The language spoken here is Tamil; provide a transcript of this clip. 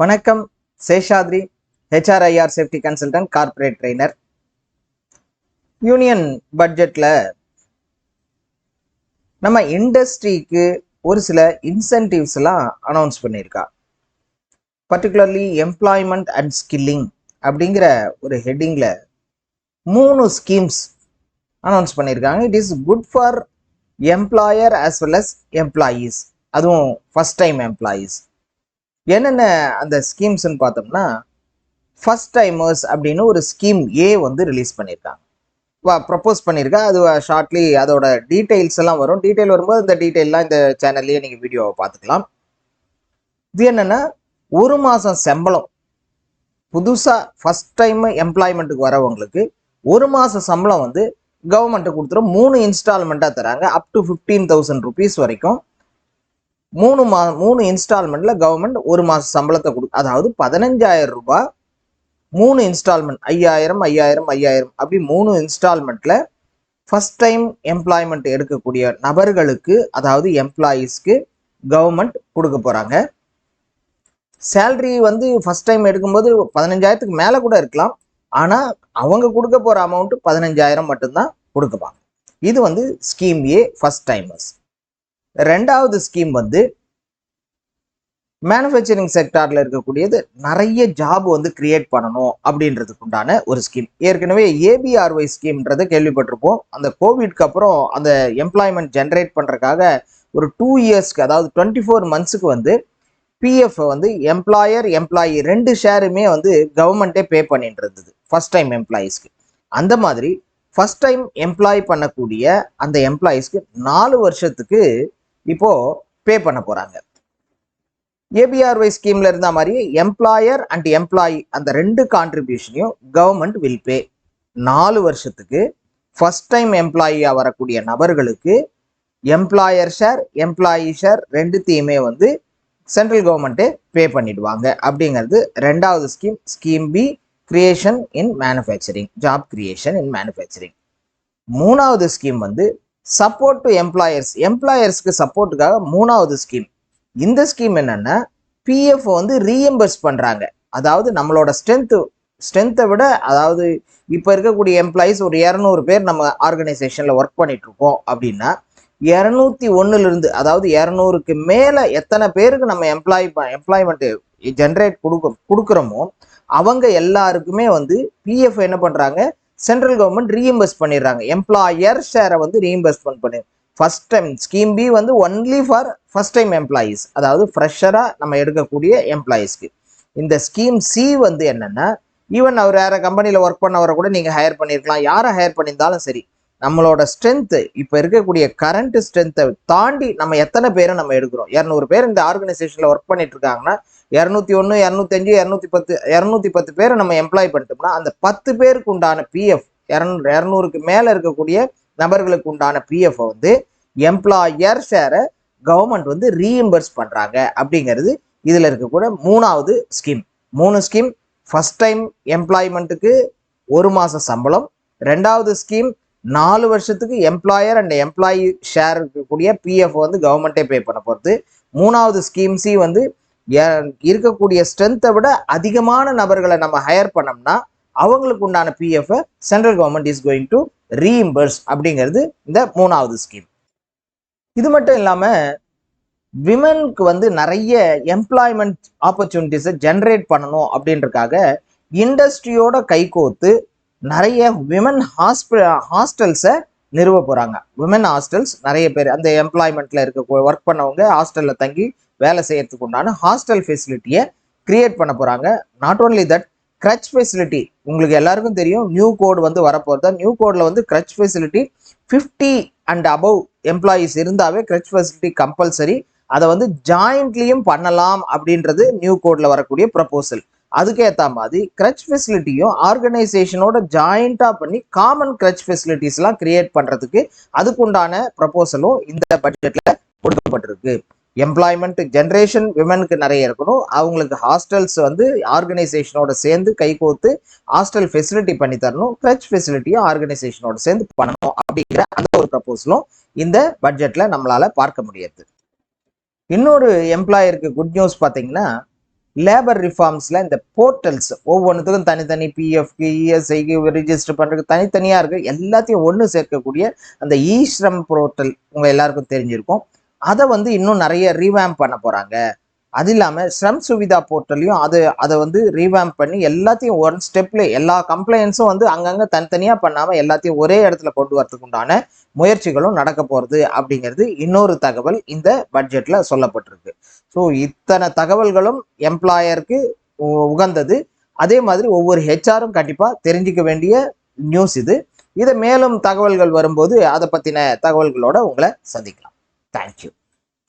வணக்கம் Seshadri HR IR safety consultant corporate trainer union பட்ஜெட்டில் நம்ம இண்டஸ்ட்ரிக்கு ஒரு சில இன்சென்டிவ்ஸ் எல்லாம் அனௌன்ஸ் பண்ணியிருக்கா. பர்டிகுலர்லி எம்ப்ளாய்மெண்ட் அண்ட் ஸ்கில்லிங் அப்படிங்கிற ஒரு ஹெட்டிங்கில் மூணு ஸ்கீம்ஸ் அனௌன்ஸ் பண்ணியிருக்காங்க. It is good for employer as well as employees அதுவும் ஃபஸ்ட் டைம் எம்ப்ளாயீஸ் என்னென்ன அந்த ஸ்கீம்ஸ்ன்னு பார்த்தோம்னா ஃபஸ்ட் டைமர்ஸ் அப்படின்னு ஒரு ஸ்கீம் ஏ வந்து ரிலீஸ் பண்ணியிருக்காங்க. ப்ரப்போஸ் பண்ணியிருக்கா அது ஷார்ட்லி அதோட டீட்டெயில்ஸ் எல்லாம் வரும். டீட்டெயில் வரும்போது இந்த டீட்டெயிலாம் இந்த சேனல்லையே நீங்கள் வீடியோவை பார்த்துக்கலாம். இது என்னென்னா ஒரு மாதம் சம்பளம். புதுசாக ஃபஸ்ட் டைம் எம்ப்ளாய்மெண்ட்டுக்கு வரவங்களுக்கு ஒரு மாதம் சம்பளம் வந்து கவர்மெண்ட்டு கொடுத்துரும். மூணு இன்ஸ்டால்மெண்ட்டாக தராங்க. Up to fifteen thousand rupees வரைக்கும் மூணு மா மூணு இன்ஸ்டால்மெண்ட்ல கவர்மெண்ட் ஒரு மாதம் சம்பளத்தை கொடு அதாவது பதினஞ்சாயிரம் ரூபாய் மூணு இன்ஸ்டால்மெண்ட் ஐயாயிரம் ஐயாயிரம் ஐயாயிரம் அப்படி மூணு இன்ஸ்டால்மெண்ட்ல ஃபர்ஸ்ட் டைம் எம்ப்ளாய்மெண்ட் எடுக்கக்கூடிய நபர்களுக்கு அதாவது எம்ப்ளாயீஸ்க்கு கவர்மெண்ட் கொடுக்க போகிறாங்க சேல்ரி வந்து ஃபர்ஸ்ட் டைம் எடுக்கும்போது பதினஞ்சாயிரத்துக்கு மேலே கூட இருக்கலாம். ஆனால் அவங்க கொடுக்க போகிற அமௌண்ட்டு பதினஞ்சாயிரம் மட்டும்தான் கொடுக்குவாங்க இது வந்து ஸ்கீம் ஏ ஃபர்ஸ்ட் டைமர்ஸ் ரெண்டாவது ஸ்கீம் வந்து மேனுஃபேக்சரிங் செக்டாரில் இருக்கக்கூடியது நிறைய ஜாப் வந்து கிரியேட் பண்ணணும் அப்படின்றதுக்கு உண்டான ஒரு ஸ்கீம் ஏற்கனவே ஏபிஆர்ஒய் ஸ்கீம்ன்றதை கேள்விப்பட்டிருப்போம். அந்த கோவிட்க்கு அப்புறம் அந்த எம்ப்ளாய்மெண்ட் ஜென்ரேட் பண்ணுறக்காக ஒரு டூ இயர்ஸ்க்கு அதாவது டுவெண்ட்டி ஃபோர் மந்த்ஸுக்கு வந்து பிஎஃப் வந்து எம்ப்ளாயர் எம்ப்ளாயி ரெண்டு ஷேருமே வந்து கவர்மெண்ட்டே பே பண்ணிட்டு இருந்தது ஃபர்ஸ்ட் டைம் எம்ப்ளாயீஸ்க்கு அந்த மாதிரி ஃபர்ஸ்ட் டைம் எம்ப்ளாய் பண்ணக்கூடிய அந்த எம்ப்ளாயீஸ்க்கு நாலு வருஷத்துக்கு இப்போ பே பண்ண போறாங்க. ஏபிஆர்ஒய் ஸ்கீம்ல இருந்த மாதிரி எம்ப்ளாயர் அண்ட் எம்ப்ளாயி அந்த ரெண்டு கான்ட்ரிபியூஷனையும் கவர்மெண்ட் வில் பே நாலு வருஷத்துக்கு ஃபர்ஸ்ட் டைம் எம்ப்ளாயியா வரக்கூடிய நபர்களுக்கு எம்ப்ளாயர் ஷேர் எம்ப்ளாயி ஷேர் ரெண்டுத்தையுமே வந்து சென்ட்ரல் கவர்மெண்ட்டே பே பண்ணிடுவாங்க. அப்படிங்கிறது ரெண்டாவது scheme scheme B creation in manufacturing job creation in manufacturing மூணாவது ஸ்கீம் வந்து சப்போர்ட் டு எம்ப்ளாயர்ஸ் எம்ப்ளாயர்ஸ்க்கு சப்போர்ட்டுக்காக மூணாவது ஸ்கீம் இந்த ஸ்கீம் என்னென்னா பிஎஃப் வந்து ரீஎம்பர்ஸ் பண்ணுறாங்க அதாவது நம்மளோட ஸ்ட்ரென்த்து ஸ்ட்ரென்த்தை விட அதாவது இப்போ இருக்கக்கூடிய எம்ப்ளாயீஸ் ஒரு இரநூறு பேர் நம்ம ஆர்கனைசேஷனில் ஒர்க் பண்ணிகிட்ருக்கோம் அப்படின்னா இரநூத்தி ஒன்றுலேருந்து அதாவது இரநூறுக்கு மேலே எத்தனை பேருக்கு நம்ம எம்ப்ளாய் எம்ப்ளாய்மெண்ட்டு ஜென்ரேட் கொடுக்க கொடுக்குறோமோ அவங்க எல்லாருக்குமே வந்து பிஎஃப் என்ன பண்ணுறாங்க சென்ட்ரல் கவர்மெண்ட் ரீஎம்பர்ஸ் பண்ணிடுறாங்க. எம்ப்ளாயர் ஷேரை வந்து ரீஎம்பர்ஸ்மெண்ட் பண்ணி ஃபர்ஸ்ட் டைம் ஸ்கீம் பி வந்து only for first time employees அதாவது ஃப்ரெஷராக நம்ம எடுக்கக்கூடிய எம்ப்ளாயீஸ்க்கு இந்த ஸ்கீம் சி வந்து என்னென்னா ஈவன் அவர் வேறு கம்பெனியில் ஒர்க் பண்ணவரை கூட நீங்கள் ஹையர் பண்ணியிருக்கலாம் யாரை ஹையர் பண்ணியிருந்தாலும் சரி நம்மளோட ஸ்ட்ரென்த்து இப்போ இருக்கக்கூடிய கரண்ட் ஸ்ட்ரென்த்தை தாண்டி நம்ம எத்தனை பேரை நம்ம எடுக்கிறோம்? இரநூறு பேர் இந்த ஆர்கனைசேஷனில் ஒர்க் பண்ணிட்டு இருக்காங்கன்னா இரநூத்தி ஒன்று இரநூத்தஞ்சு இரநூத்தி பத்து இரநூத்தி பத்து பேரை நம்ம எம்ப்ளாய் பண்ணிட்டோம்னா அந்த பத்து பேருக்கு உண்டான பிஎஃப் இரநூறு இரநூறுக்கு மேலே இருக்கக்கூடிய நபர்களுக்கு உண்டான பிஎஃப் வந்து எம்ப்ளாயர் ஷேரை கவர்மெண்ட் வந்து ரீஎம்பர்ஸ் பண்ணுறாங்க அப்படிங்கிறது இதில் இருக்கக்கூட மூணாவது ஸ்கீம் மூணு ஸ்கீம் ஃபஸ்ட் டைம் எம்ப்ளாய்மெண்ட்டுக்கு ஒரு மாத சம்பளம். ரெண்டாவது ஸ்கீம் நாலு வருஷத்துக்கு எம்ப்ளாயர் அண்ட் எம்ப்ளாயி ஷேர் இருக்கக்கூடிய பிஎஃப் வந்து கவர்மெண்ட்டே பே பண்ண போகிறது மூணாவது ஸ்கீம்ஸி வந்து இருக்கக்கூடிய ஸ்ட்ரென்த்தை விட அதிகமான நபர்களை நம்ம ஹையர் பண்ணோம்னா அவங்களுக்கு உண்டான PF central government is going to reimburse அப்படிங்கிறது இந்த மூணாவது ஸ்கீம் இது மட்டும் இல்லாமல் விமனுக்கு வந்து நிறைய எம்ப்ளாய்மெண்ட் ஆப்பர்ச்சுனிட்டிஸை ஜென்ரேட் பண்ணணும் அப்படின்றக்காக இண்டஸ்ட்ரியோட கைகோத்து நிறைய விமன் ஹாஸ்பி ஹாஸ்டல்ஸை நிறுவ போகிறாங்க விமன் ஹாஸ்டல்ஸ் நிறைய பேர் அந்த எம்ப்ளாய்மெண்ட்டில் இருக்க ஒர்க் பண்ணவங்க ஹாஸ்டலில் தங்கி வேலை செய்யறதுக்கு உண்டான ஹாஸ்டல் ஃபெசிலிட்டியை கிரியேட் பண்ண போகிறாங்க not only that creche facility உங்களுக்கு எல்லாருக்கும் தெரியும். நியூ கோட் வந்து வரப்போகிறது நியூ கோடில் வந்து creche facility fifty and above employees இருந்தாவே க்ரச் ஃபெசிலிட்டி கம்பல்சரி அதை வந்து ஜாயிண்ட்லேயும் பண்ணலாம் அப்படின்றது நியூ கோடில் வரக்கூடிய ப்ரப்போசல் அதுக்கேற்ற மாதிரி க்ரச் ஃபெசிலிட்டியும் ஆர்கனைசேஷனோட ஜாயிண்டாக பண்ணி காமன் கிரச் ஃபெசிலிட்டிஸ்லாம் கிரியேட் பண்ணுறதுக்கு அதுக்குண்டான ப்ரப்போசலும் இந்த பட்ஜெட்டில் கொடுக்கப்பட்டிருக்கு. எம்ப்ளாய்மெண்ட் ஜென்ரேஷன் விமனுக்கு நிறைய இருக்கணும். அவங்களுக்கு ஹாஸ்டல்ஸ் வந்து ஆர்கனைசேஷனோட சேர்ந்து கைகோத்து ஹாஸ்டல் ஃபெசிலிட்டி பண்ணி தரணும். கிரச் ஃபெசிலிட்டியும் ஆர்கனைசேஷனோட சேர்ந்து பண்ணணும் அப்படிங்கிற அந்த ஒரு ப்ரப்போசலும் இந்த பட்ஜெட்டில் நம்மளால் பார்க்க முடியாது. இன்னொரு எம்ப்ளாயருக்கு குட் நியூஸ் பார்த்தீங்கன்னா லேபர் ரிஃபார்ம்ஸில் இந்த போர்ட்டல்ஸ் ஒவ்வொன்றுத்துக்கும் தனித்தனி பிஎஃப்க்கு இஎஸ்ஐக்கு ரிஜிஸ்டர் பண்ணுறதுக்கு தனித்தனியாக இருக்குது எல்லாத்தையும் ஒன்று சேர்க்கக்கூடிய அந்த இ ஸ்ரம் போர்ட்டல் உங்கள் எல்லாருக்கும் தெரிஞ்சிருக்கும். அதை வந்து இன்னும் நிறைய ரீவேம் பண்ண போகிறாங்க அது இல்லாமல் ஸ்ரம் சுவிதா போர்ட்டலையும் அது அதை வந்து ரீவேம் பண்ணி எல்லாத்தையும் ஒன் ஸ்டெப்ல எல்லா கம்ப்ளைண்ட்ஸும் வந்து அங்கங்கே தனித்தனியாக பண்ணாமல் எல்லாத்தையும் ஒரே இடத்துல கொண்டு வரதுக்கு உண்டான முயற்சிகளும் நடக்க போகிறது அப்படிங்கிறது இன்னொரு தகவல் இந்த பட்ஜெட்டில் சொல்லப்பட்டிருக்கு. ஸோ இத்தனை தகவல்களும் எம்ப்ளாயருக்கு உகந்தது. அதே மாதிரி ஒவ்வொரு ஹெச்ஆரும் கண்டிப்பாக தெரிஞ்சிக்க வேண்டிய நியூஸ் இது. இதை மேலும் தகவல்கள் வரும்போது அதை பற்றின தகவல்களோட உங்களை சந்திக்கலாம். தேங்க்யூ